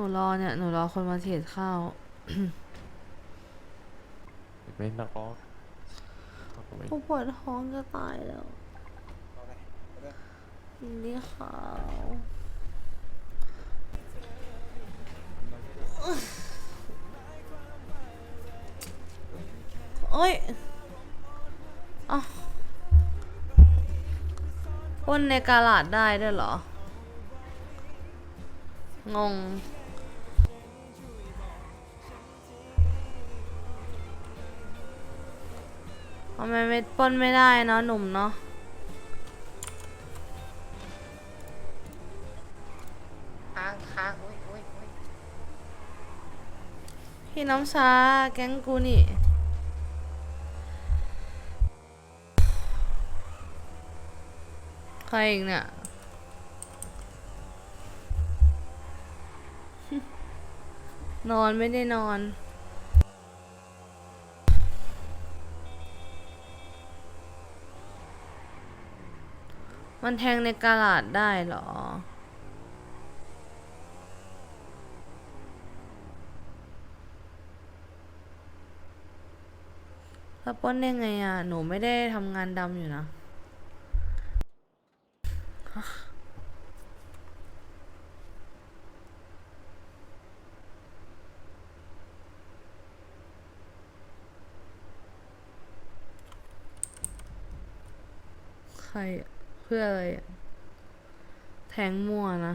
นูรอเนี่ยหนูรอคนมาเทรดข้าว ไม่นักออกเอาไปกูปวดท้องจะตายแล้วนี่ขาวโอ้ยอะปล้นในกาลาดได้ด้วยเหรอ งง ทำไมไม่ปล้นไม่ได้เนาะหนุ่มเนาะค้างค้างอุ้ยอุ้ยอุ้ยพี่น้ำชาแก๊งกูนี่ใครอีกเนี่ยนอนไม่ได้นอน มันแทงในกาลาดได้เหรอ แล้วปล้นได้ไงอะ หนูไม่ได้ทำงานดำอยู่นะใคร พื่ออะไรแทงมั่วนะ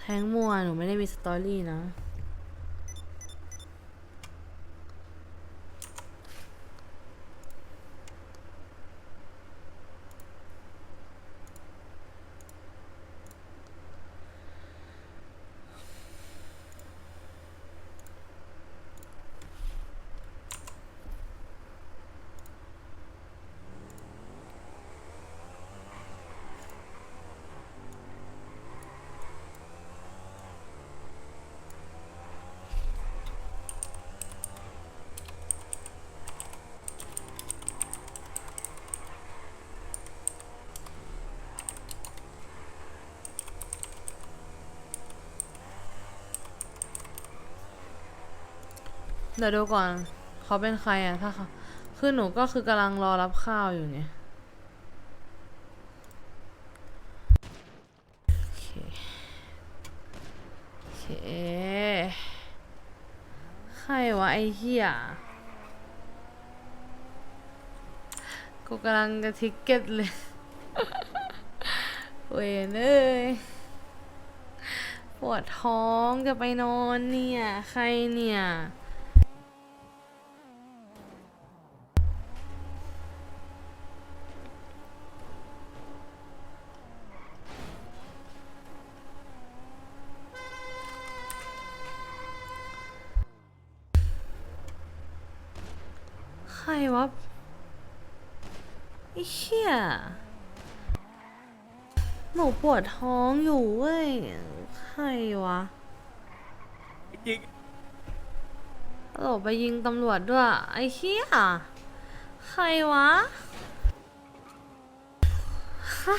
แทงมั่วหนูไม่ได้มีสตอรี่นะ เดี๋ยวดูก่อน เขาเป็นใครอะถ้าเขาคือหนูก็คือกำลังรอรับข้าวอยู่เนี่ยโอเคโอเคใครวะไอ้เหี้ยกูกำลังจะทิกเก็ตเลย เวนเอ้ยปวดท้องจะไปนอนเนี่ย ใครเนี่ย ใครวะไอ้เหี้ยหนูปวดท้องอยู่เว้ย ใครวะยิงโหลไปยิงตำรวจด้วย ไอ้เหี้ยใครวะ ฮะ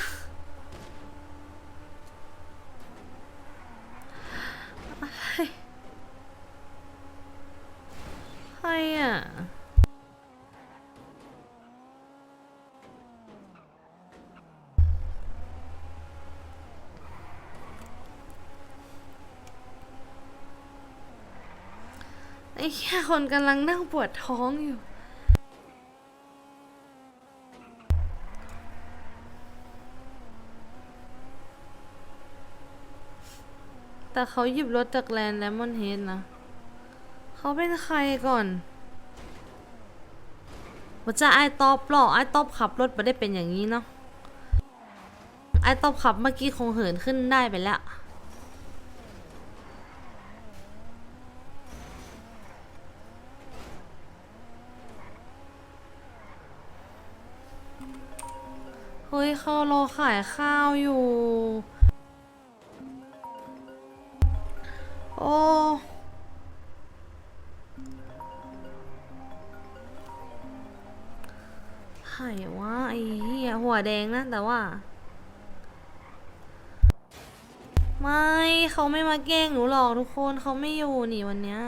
อะไร ใครอะ ไอ้แค่คนกำลังนั่งปวดท้องอยู่ แต่เขาหยิบรถจากแลนด์แลมอนเฮดนะ เขาเป็นใครก่อนว่าจะไอตอบหรอไอตอบขับรถมาได้เป็นอย่างนี้เนาะ ไอตอบขับเมื่อกี้คงเหินขึ้นได้ไปแล้ว เขารอขายข้าวอยู่ โอ้ ไหว่าไอ้เหี้ยหัวแดงนะ แต่ว่า ไม่เขาไม่มาแกล้งหนูหรอกทุกคนเขาไม่อยู่นี่วันเนี้ย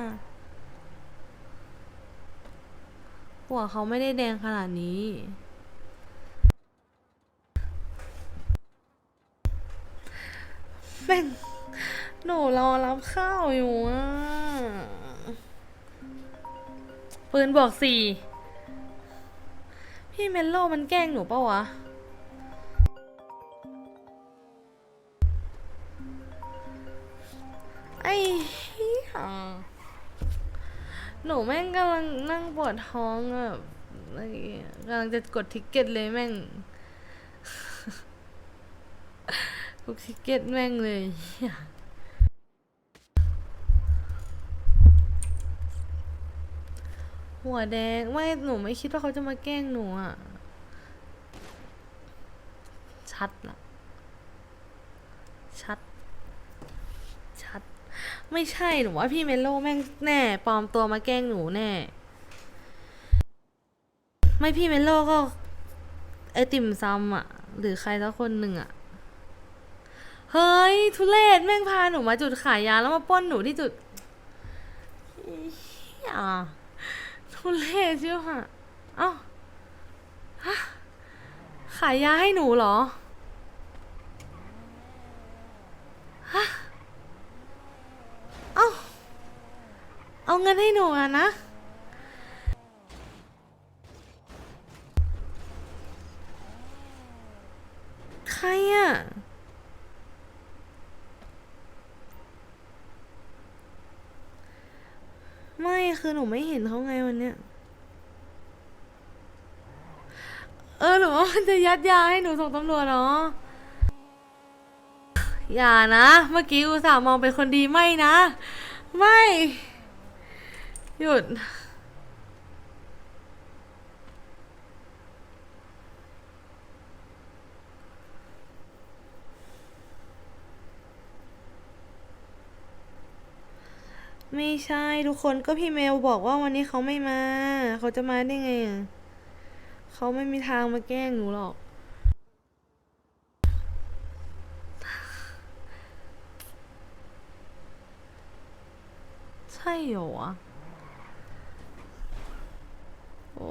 หัวเขาไม่ได้แดงขนาดนี้ ม่งหนูรอรับข้าวอยู่อะปืนบอกสี่ พี่เมลโล่มันแกล้งหนูปะวะ ไอ้เหี้ยหนูแม่งกำลังนั่งปวดท้องแบบอะไรเงี้ยกำลังจะกดทิกเก็ตเลยแม่ง ทุกทิกเก็ตแม่งเลยหัวแดงไม่หนูไม่คิดว่าเขาจะมาแกล้งหนูอะ ชัดละชัด ชัด ไม่ใช่หนูว่าพี่เมโลแม่งแน่ปลอมตัวมาแกล้งหนูแน่ ไม่พี่เมโลก็ไอติ่มซำอะ หรือใครสักคนหนึ่งอะ เฮ้ย ทุเรศแม่งพาหนูมาจุดขายยาแล้วมาป้นหนูที่จุดเหี้ยทุเรศเชียวค่ะเอ้าฮะขายยาให้หนูเหรอฮะเอ้าเอาเงินให้หนูอะนะใครอะ ไม่คือหนูไม่เห็นเขาไงวันเนี้ยเออหรือว่ามันจะยัดยาให้หนูส่งตำรวจเนาะอย่านะ เมื่อกี้อุตส่าห์มองเป็นคนดีไม่นะ ไม่ หยุด ไม่ใช่ทุกคนก็พี่เมลบอกว่าวันนี้เขาไม่มา เขาจะมาได้ไงอะเขาไม่มีทางมาแกล้งหนูหรอกใช่เหรอวะโอ้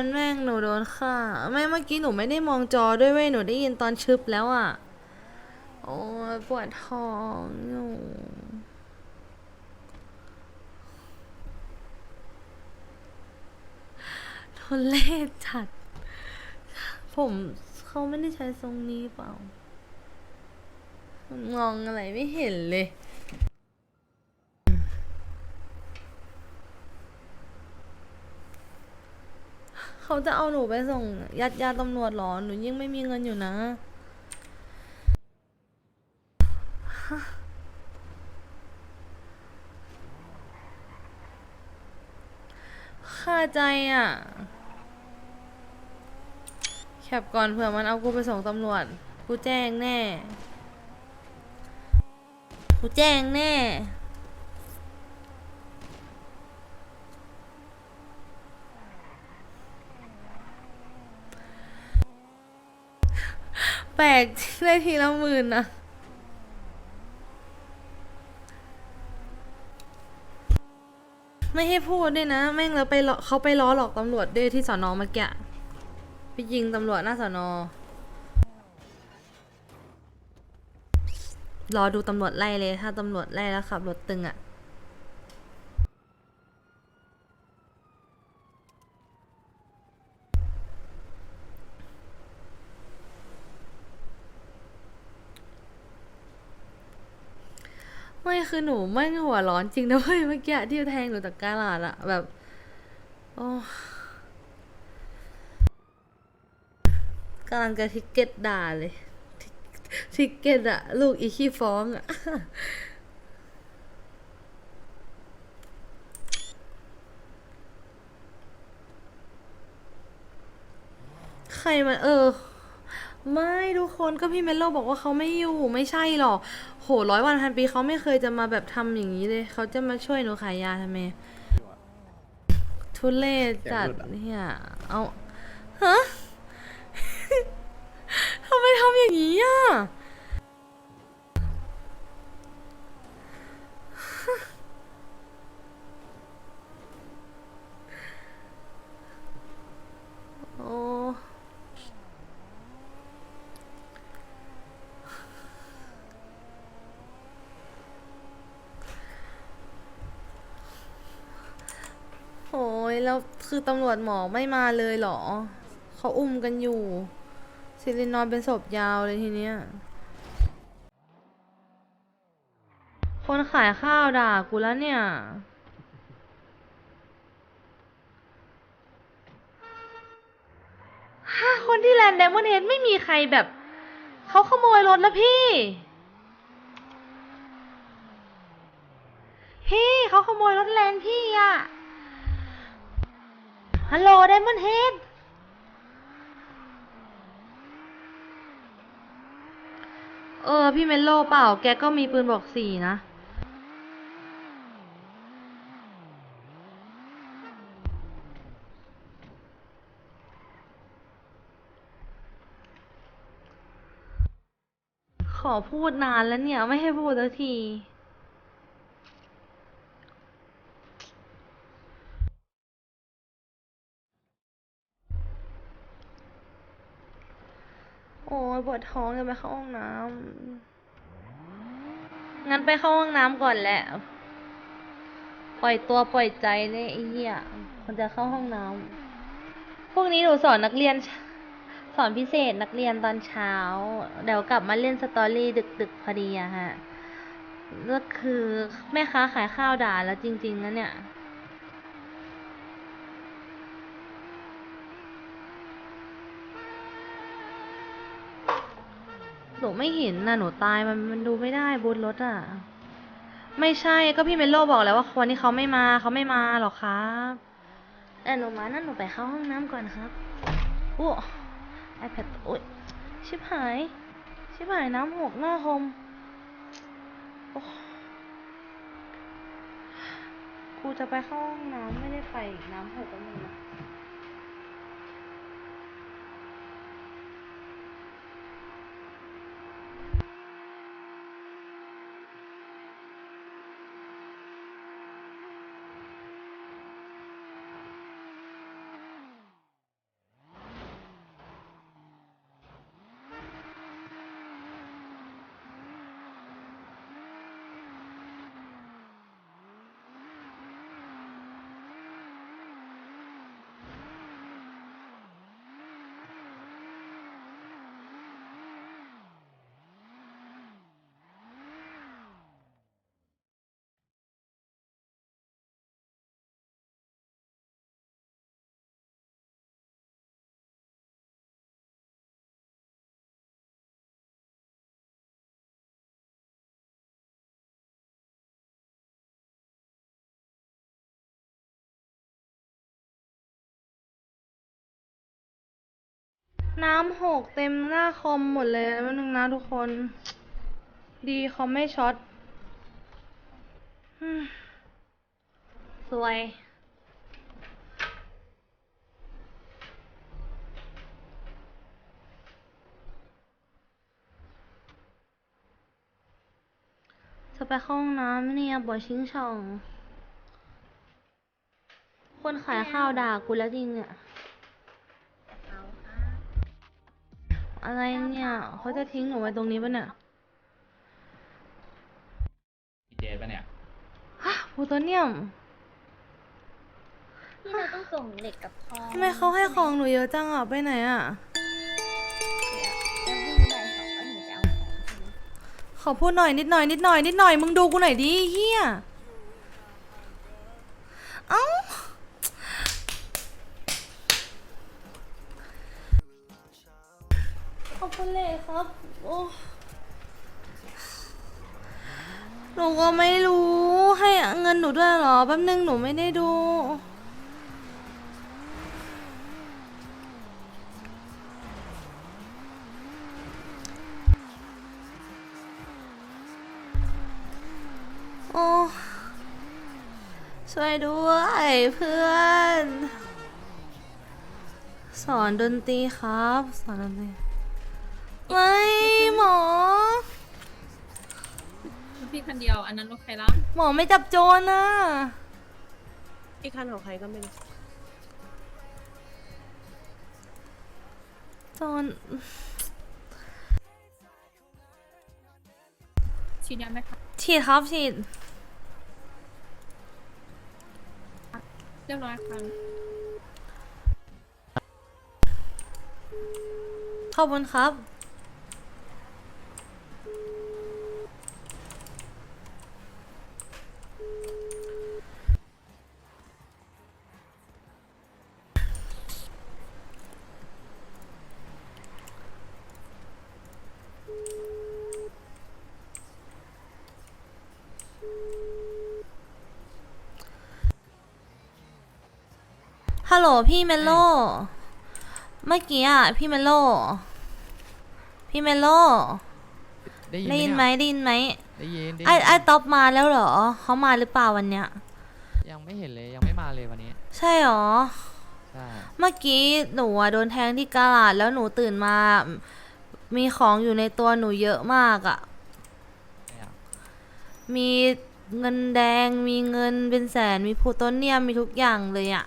วานแม่งหนูโดนฆ่าไม่เมื่อกี้หนูไม่ได้มองจอด้วยเว้ยหนูได้ยินตอนชึบแล้วอะ โอ้ยปวดท้องอยู่ทุเล่จัด ผมเขาไม่ได้ใช้ทรงนี้เปล่ามองอะไรไม่เห็นเลย เขาจะเอาหนูไปส่งยัดยาตำรวจหรอ หนูยิ่งไม่มีเงินอยู่นะ ค่าใจอะ แคปก่อนเผื่อมันเอากูไปส่งตำรวจ กูแจ้งแน่ กูแจ้งแน่ แปลกได้ทีละหมื่นนะไม่ให้พูดด้วยนะ แม่งแล้วไปเขาไปล้อหลอกตำรวจด้วยที่สอนอเมื่อกี้ไปยิงตำรวจหน้าสอนอรอดูตำรวจไล่เลย ถ้าตำรวจไล่แล้วขับรถตึงอะ่ะ ไม่คือหนูไม่งหัวร้อนจริงนะเว้ยเมื่อกี้ที่แทงหนูจากกาลาดอะแบบ โอ้กำลังจะทิกเก็ตด่าเลยทิกทิกเก็ตอะลูกอีขี้ฟ้องอะใครมันเออ ไม่ทุกคนก็พี่เมลโลบอกว่าเขาไม่อยู่ไม่ใช่หรอก โหร้อยวันพันปีเขาไม่เคยจะมาแบบทำอย่างนี้เลย เขาจะมาช่วยหนูขายยาทำไม ทุเลศจัดเนี่ย เอาฮะ ทำไมทำอย่างนี้อะ โอ้ โอ้ยแล้ว คือตำรวจหมอไม่มาเลยเหรอ เขาอุ้มกันอยู่ซิลินนอนเป็นศพยาวเลยทีเนี้ย คนขายข้าวด่ากูแล้วเนี่ยฮะคนที่แลนด์ไดมอนเฮดไม่มีใครแบบ เขาขโมยรถแล้วพี่ พี่เขาขโมยรถแลนด์พี่อะ ฮัลโหลไดมอนเฮดเออ พี่เมลโลเปล่า แกก็มีปืนบอกสี่นะ ขอพูดนานแล้วเนี่ย ไม่ให้พูดสักที ปวดท้องจะไปเข้าห้องน้ำ งั้นไปเข้าห้องน้ำก่อนแหละ ปล่อยตัวปล่อยใจเลยไอ้เหี้ยคนจะเข้าห้องน้ำ พวกนี้หนูสอนนักเรียน สอนพิเศษนักเรียนตอนเช้า เดี๋ยวกลับมาเล่นสตอรี่ดึกๆพอดีอะฮะ ก็คือแม่ค้าขายข้าวด่าแล้วจริงๆนะเนี่ย หนูไม่เห็นนะหนูตายมันมันดูไม่ได้บนรถอะ ไม่ใช่ก็พี่เมลโลบอกแล้วว่าวันนี้เขาไม่มาเขาไม่มาหรอกครับแต่หนูมานั่นหนูไปเข้าห้องน้ำก่อนครับโอ้ iPad โอ้ยชิบหาย ชิบหายน้ำหกหน้าคมโอ้กูจะไปเข้าห้องน้ำไม่ได้ไปน้ำหกแล้วมึงนะ น้ำหกเต็มหน้าคอมหมดเลยแป๊บนึงนะทุกคน ดีคอมไม่ช็อตอืมสวย จะไปเข้าห้องน้ำเนี่ยบ่อยชิงช่อง คนขายข้าวด่ากูแล้วจริงเนี่ย อะไรเนี่ย เขาจะทิ้งหนูไว้ตรงนี้ปะเนี่ยพี่เจปะเนี่ยฮะพูโตเนียมที่เราต้องส่งเหล็กกับทองทำไมเขาให้ของหนูเยอะจังอะ ไปไหนอะแล้ววิ่งไปสองก็หนูจะเอาของใช่ไหมขอพูดหน่อยนิดหน่อยนิดหน่อยนิดหน่อยมึงดูกูหน่อยดิเฮียเอ้า คุณเล่ครับ โอ้หนูก็ไม่รู้ให้เงินหนูด้วยเหรอแป๊บนึงหนูไม่ได้ดู โอ้ช่วยด้วยเพื่อน สอนดนตรีครับ สอนดนตรี ไม่หมอ พี่คันเดียว อันนั้นรถใครรับหมอไม่จับโจรนะอีกคันของใครก็ไม่รู้โจรชี้แนะไหมคะฉีดครับฉีดเรียบร้อยค่ะขอบคุณครับ ฮัลโหลพี่เมโล เมื่อกี้อะพี่เมโล พี่เมโล ได้ยินได้ยินไหมได้ยินไหมได้ยินได้ยินไอ้ไอ้ท็อปมาแล้วเหรอ เขามาหรือเปล่าวันเนี้ย ยังไม่เห็นเลยยังไม่มาเลยวันนี้ ใช่เหรอ ใช่ เมื่อกี้หนูอะโดนแทงที่กาลาดแล้วหนูตื่นมา มีของอยู่ในตัวหนูเยอะมากอะ่ะไม่เอามีเงินแดงมีเงินเป็นแสนมีพลูโตเนียมมีทุกอย่างเลยอะ่ะ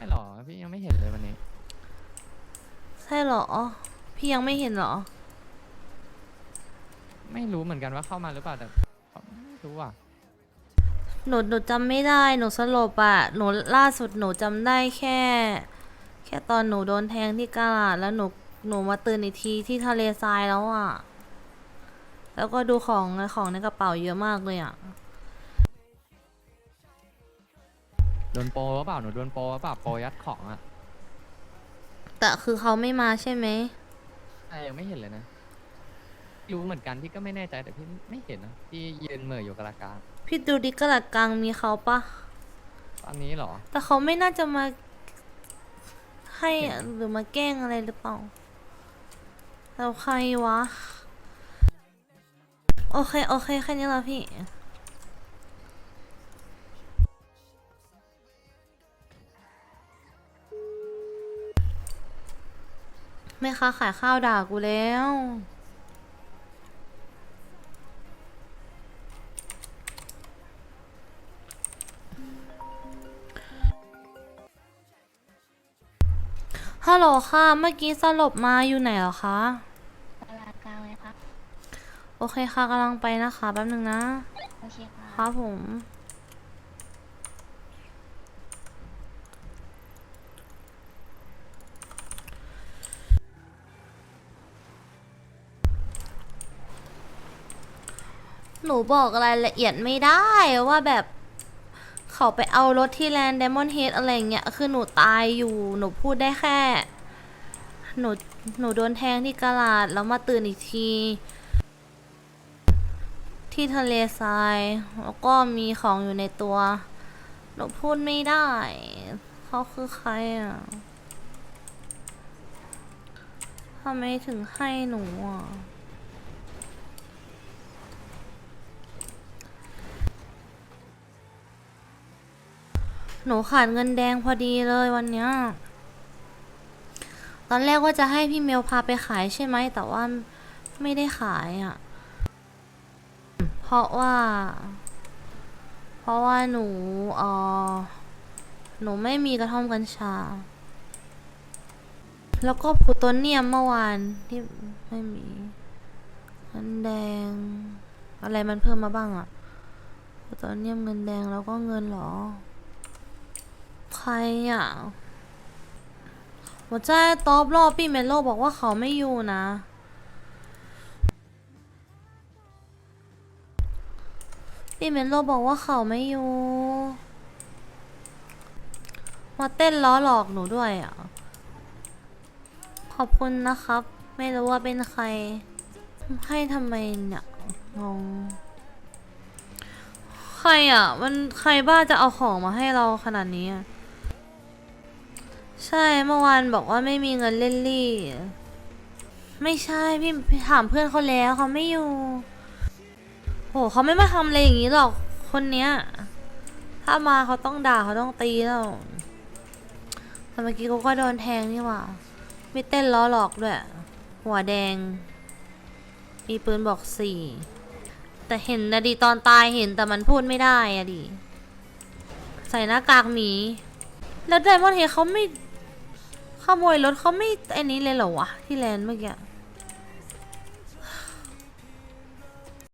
ไม่หรอพี่ยังไม่เห็นเลยวันนี้ ใช่เหรอ พี่ยังไม่เห็นเหรอ ไม่รู้เหมือนกันว่าเข้ามาหรือเปล่าแต่ไม่รู้อะหนูหนูจำไม่ได้หนูสลบอะ่ะหนูล่าสุดหนูจำได้แค่ แค่ตอนหนูโดนแทงที่กาลาดแล้วหนูหนูมาตื่นอีกทีที่ทะเลทรายแล้วอะ่ะแล้วก็ดูของของในกระเป๋าเยอะมากเลยอะ่ โดนโปรหรือเปล่าหนูโดนโปรหรือเปล่าโปรยัดของอะแต่คือเขาไม่มาใช่ไหมใช่ยังไม่เห็นเลยนะรู้เหมือนกันพี่ก็ไม่แน่ใจแต่พี่ไม่เห็นนะพี่ยืนเหม่ออยู่กลางกลางพี่ดูดิกระดักกลางมีเขาปะ ตอนนี้เหรอ แต่เขาไม่น่าจะมาให้เห็น หรือมาแกล้งอะไรหรือเปล่าแล้วใครวะ โอเค โอเค แค่นี้ละพี่ แม่ค้าขายข้าวด่ากูแล้ว ฮัลโหลค่ะ เมื่อกี้สลบมาอยู่ไหนเหรอคะตลาดกลางเลยครับ โอเคค่ะกำลังไปนะคะแป๊บนึงนะ โอเคคครับรับผม หนูบอกรายละเอียดไม่ได้ว่าแบบเขาไปเอารถที่แลนด์ d ดมอนเฮดอะไรเงี้ย คือหนูตายอยู่ หนูพูดได้แค่ หนู หนูโดนแทงที่กระลาด แล้วมาตื่นอีกที ที่ทะเลทราย แล้วก็มีของอยู่ในตัว หนูพูดไม่ได้ เขาคือใครอะทำไมถึงให้หนูอะ หนูขาดเงินแดงพอดีเลยวันเนี้ย ตอนแรกว่าจะให้พี่เมลพาไปขายใช่ไหม แต่ว่าไม่ได้ขายอะ เพราะว่า เพราะว่าหนูเออหนูไม่มีกระท่อมกัญชา แล้วก็พลูโตเนียมเมื่อวานที่ไม่มีเงินแดง อะไรมันเพิ่มมาบ้างอะพลูโตเนียมเงินแดงแล้วก็เงินหรอ ใครอะหัวใจตอบรอบพี่เมโลบอกว่าเขาไม่อยู่นะพี่เมโลบอกว่าเขาไม่อยู่ มาเต้นล้อหลอกหนูด้วยอะ ขอบคุณนะครับ ไม่รู้ว่าเป็นใคร ให้ทำไมเนี่ยงงใครอะ มันใครบ้าจะเอาของมาให้เราขนาดนี้อะ ใช่เมื่อวานบอกว่าไม่มีเงินเล่นลี่ ไม่ใช่พี่ถามเพื่อนเขาแล้วเขาไม่อยู่โหเขาไม่มาทำอะไรอย่างนี้หรอกคนเนี้ย ถ้ามาเขาต้องด่าเขาต้องตีแล้วแต่เมื่อกี้เขาก็โดนแทงนี่หว่าไม่เต้นล้อหลอกด้วย หัวแดง มีปืนบอกสี่ แต่เห็นนะดิตอนตายเห็นแต่มันพูดไม่ได้อะดิ ใส่หน้ากากหมี แล้วไดมอนเฮดเขาไม่ ขโมยรถเขาไม่ไอันนี้เลยเหรอวะที่แลนด์เมื่อกี้